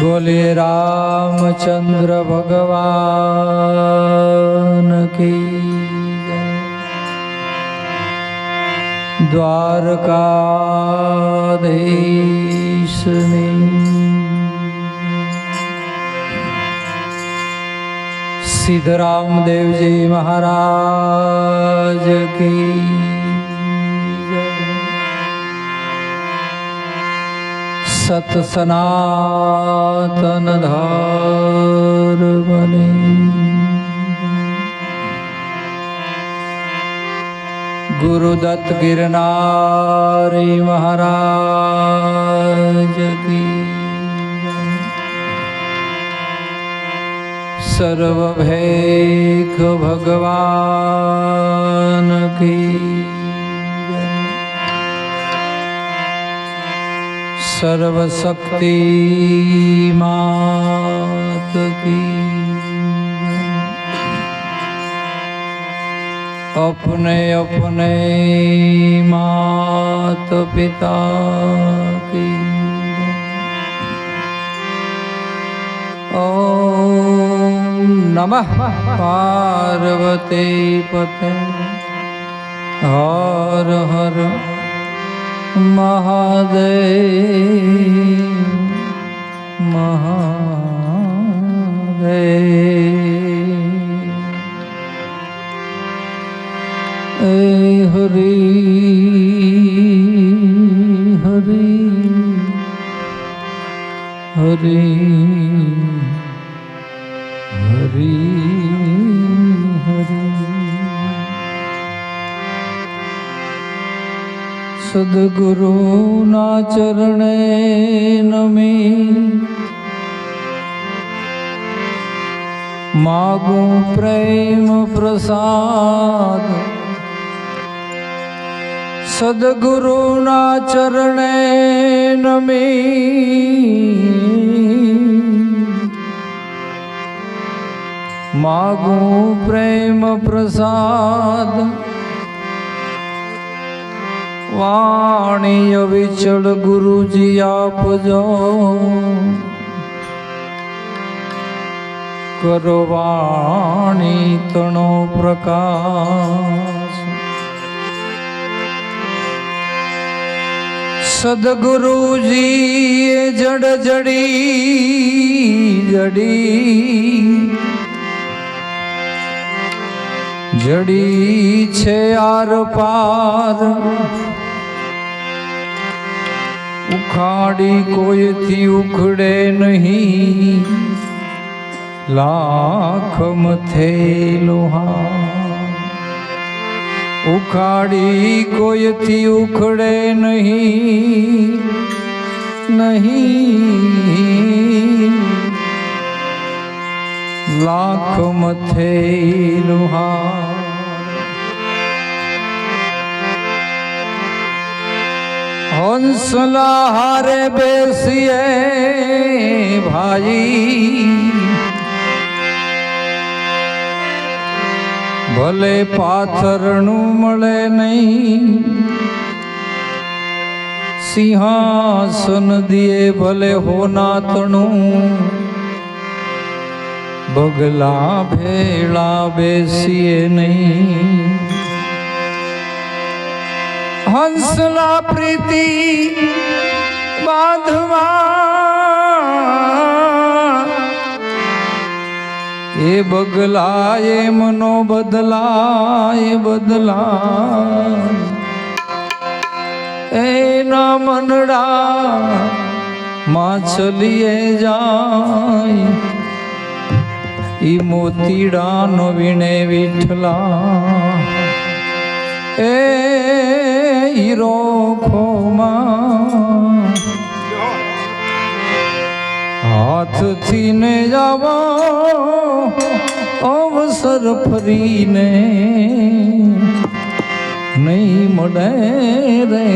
બોલે રામચંદ્ર ભગવાન કી જય. દ્વારકાધીશની रामदेव મહારાજ કી જય. સત સનાતન ધર્મને ગુરુદત્ત ગિરનારી મહારાજ. સર્વભૈખ ભગવાન કી सर्वशक्ति मात की अपने अपने मात पिता की ओम नमः पार्वती पते हर हर મહાદેવ મહાદેવ એ હરી હરી હરી સદગુરુના ચરણે નમી. માગું પ્રેમ પ્રસાદ. સદગુરુના ચરણે નમી. માગું પ્રેમ પ્રસાદ. વાણી અવિચળ ગુરુજી આપજો. કરો વાણી તણો પ્રકાશ. સદગુરુજી જડ જડી જડી. જડી છે આર પાર. ઉખાડી કોઈથી ઉખડે નહીં. લાખ મથે લોહા ઉખાડી કોઈથી ઉખડે નહીં. નહીં. લાખ મથે લોહા હંસલા હારે બેસીએ ભાઈ ભલે પાથરણું મળે નહીં સિંહાસન દિએ ભલે હોનાતણું બગલા ભેળા બેસીએ નહીં હંસલા પ્રીતિ બાંધવા. એ બગલાય મનો એ બદલા એના મનડા માછલીએ જાય. ઈ મોતીડા નો વીણે વિઠલા. એ હીરો ખોમાં. હાથથી ને જાવો અવસર ફરીને નહીં મળે રે.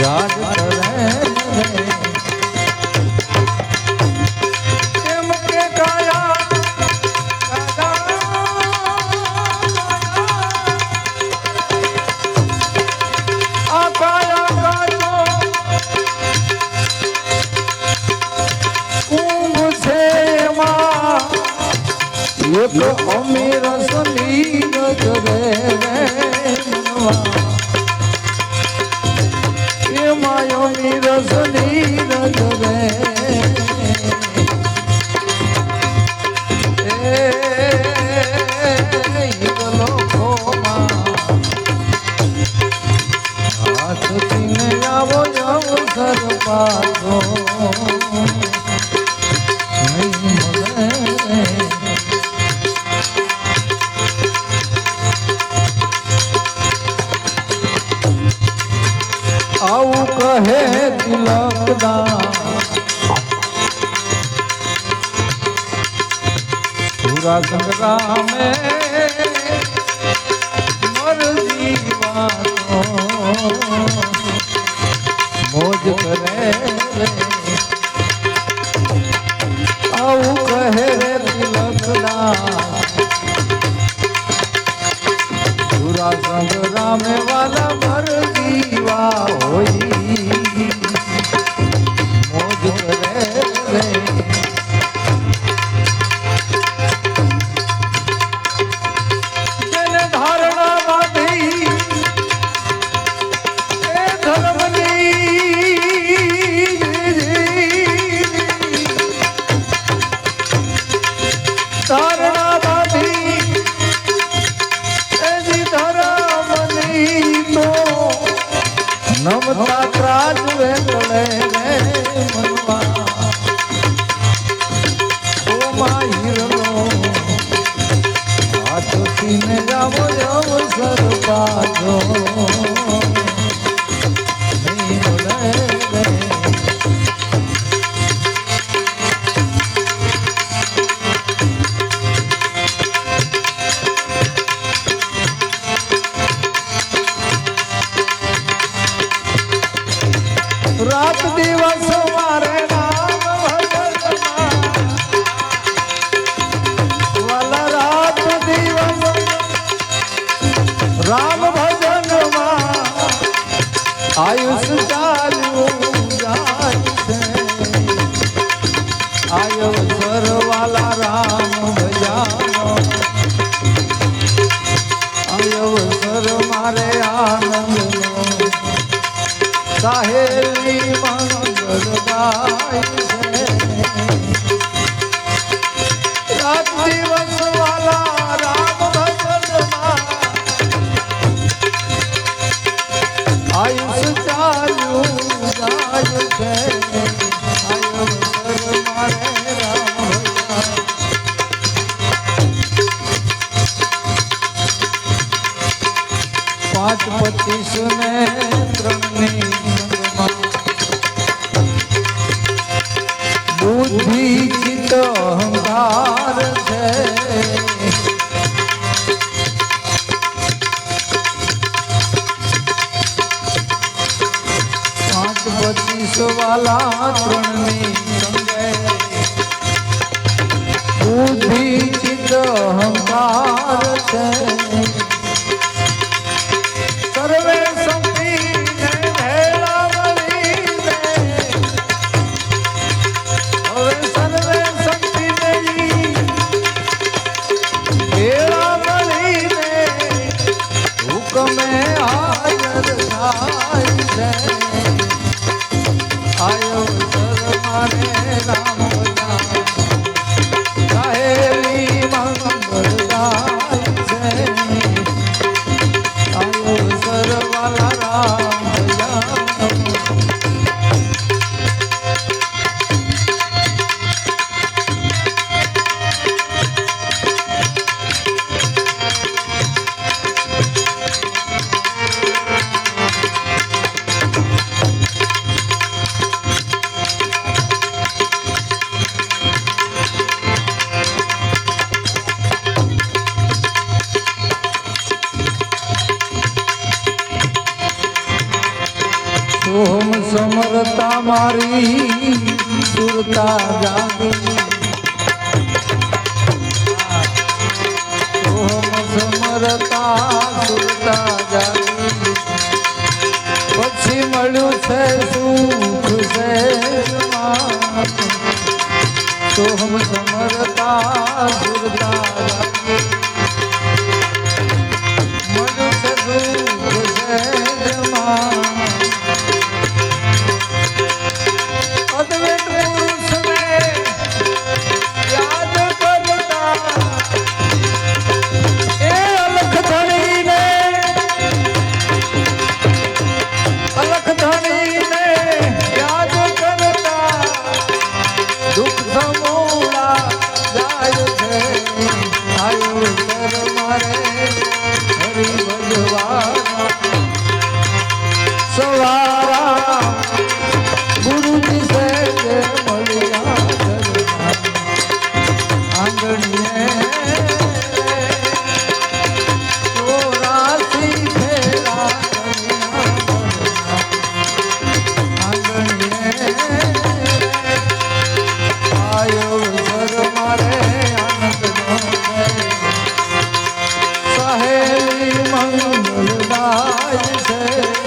યાદ આયુષ ચાલ્યું વાલા से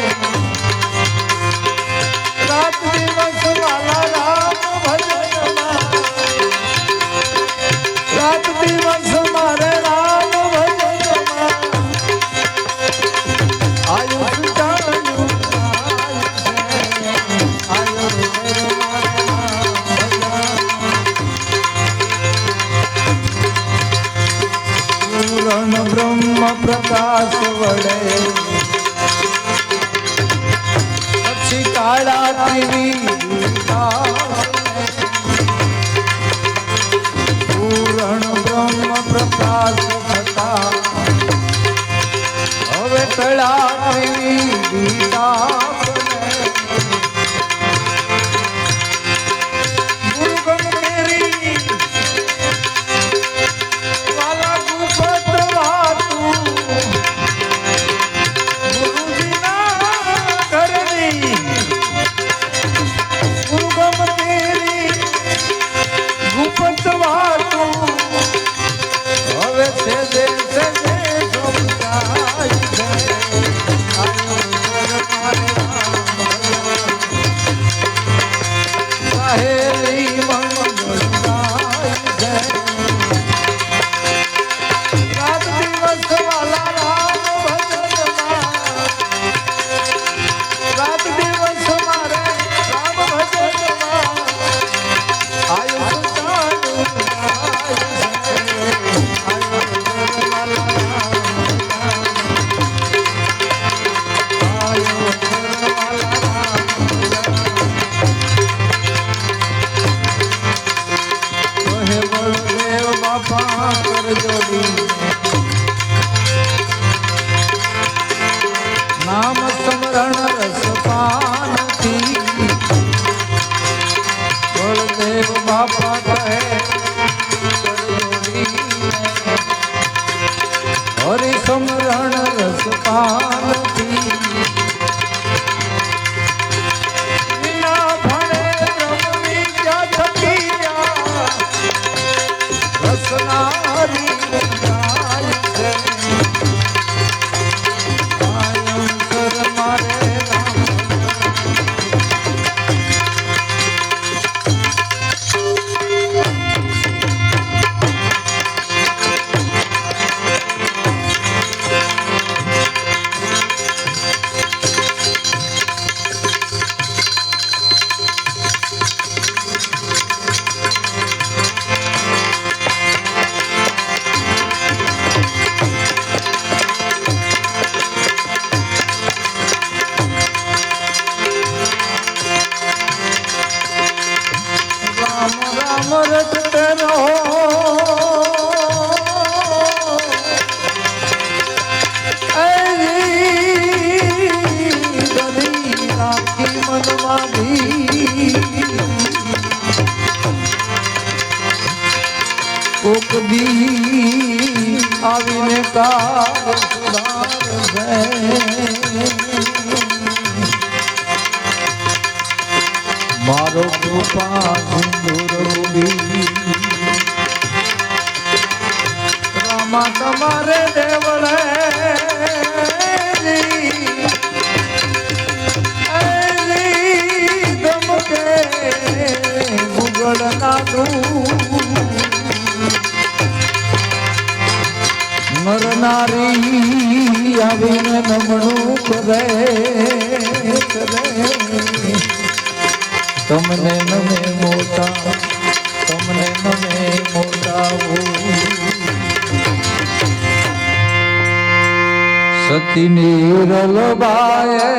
નિરલબાએ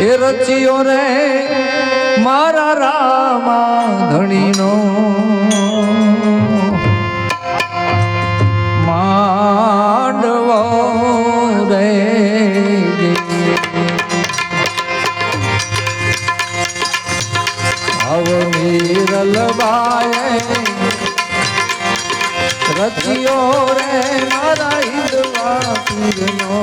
એ રચ્યો રે મારા રામા ધણીનો. સખીઓ રે મારા હિંદવા પીરનો.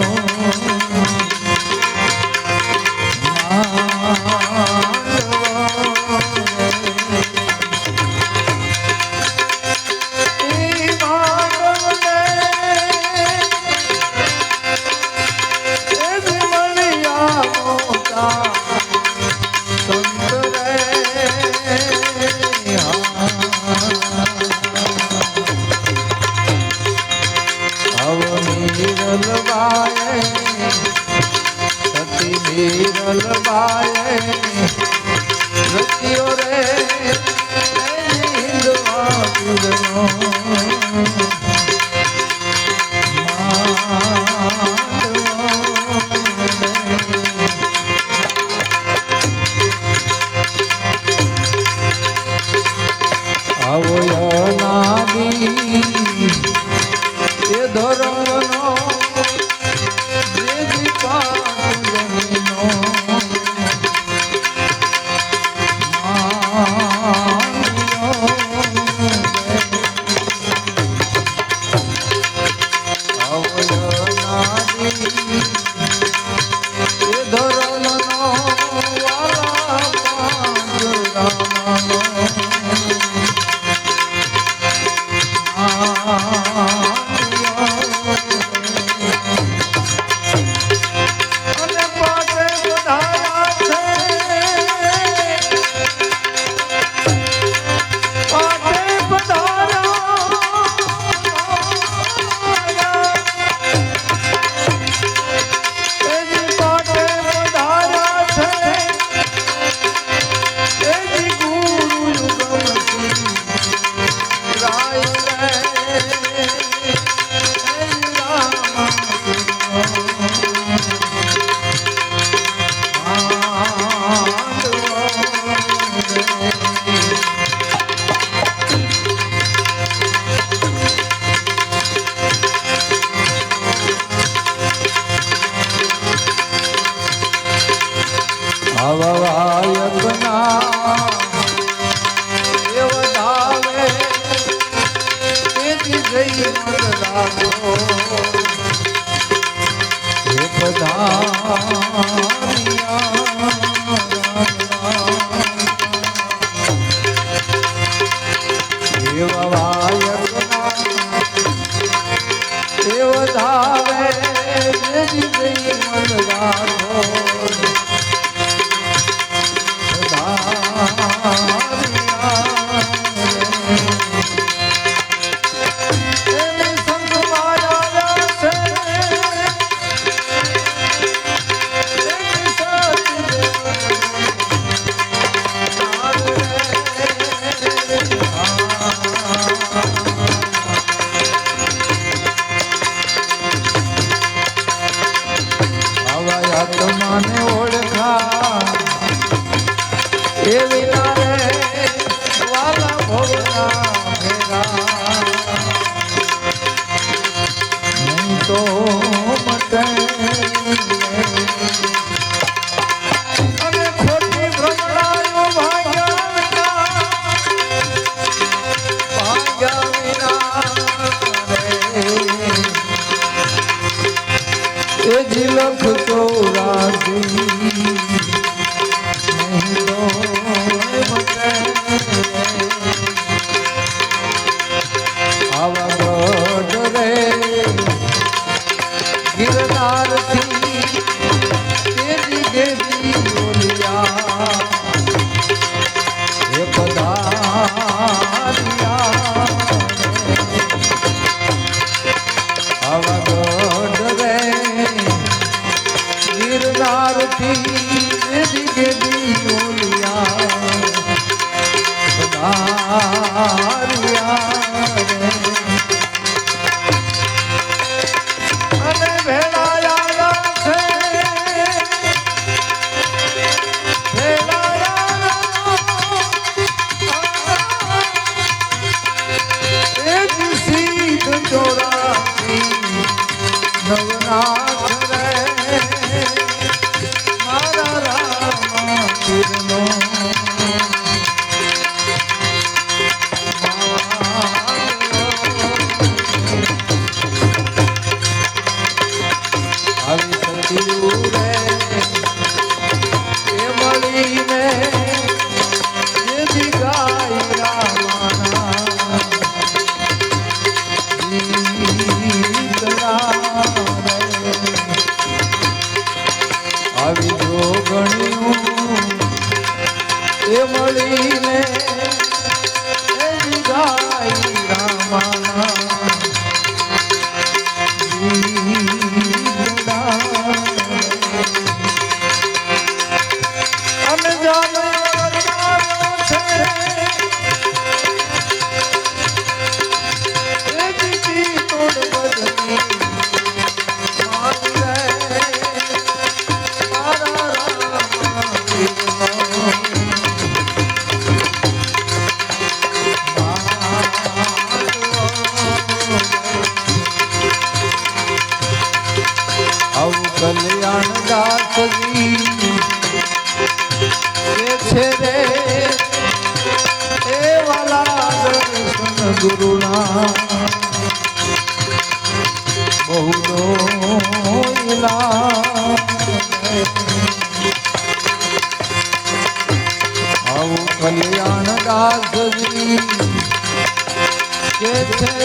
કે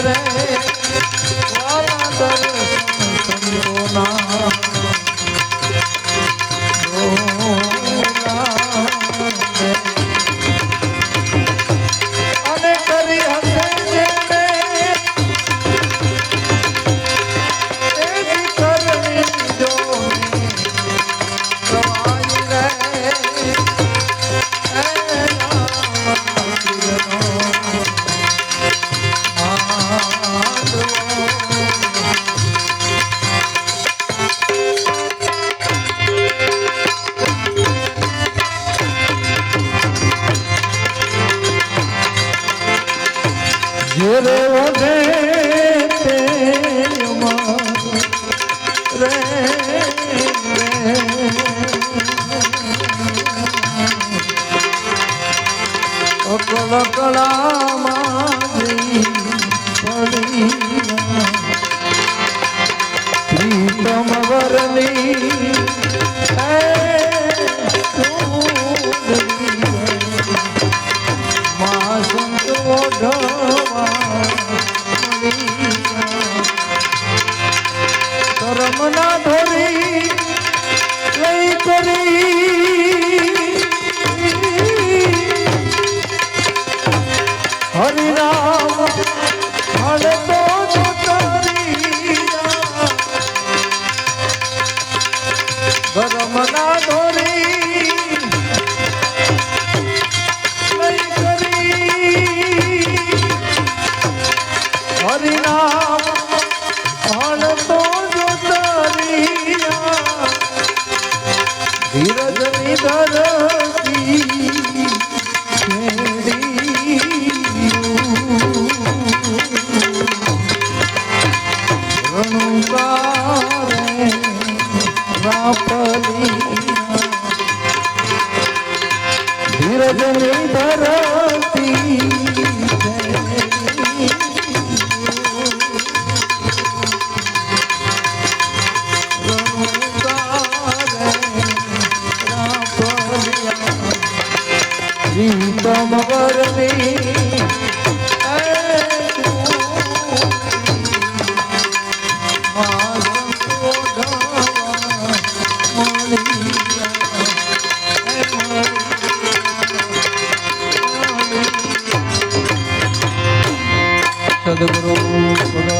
રે. મારા દર્શન સંતોના અકલ કળામાં પડી પ્રીતમ વરની ધીરજની ધરતી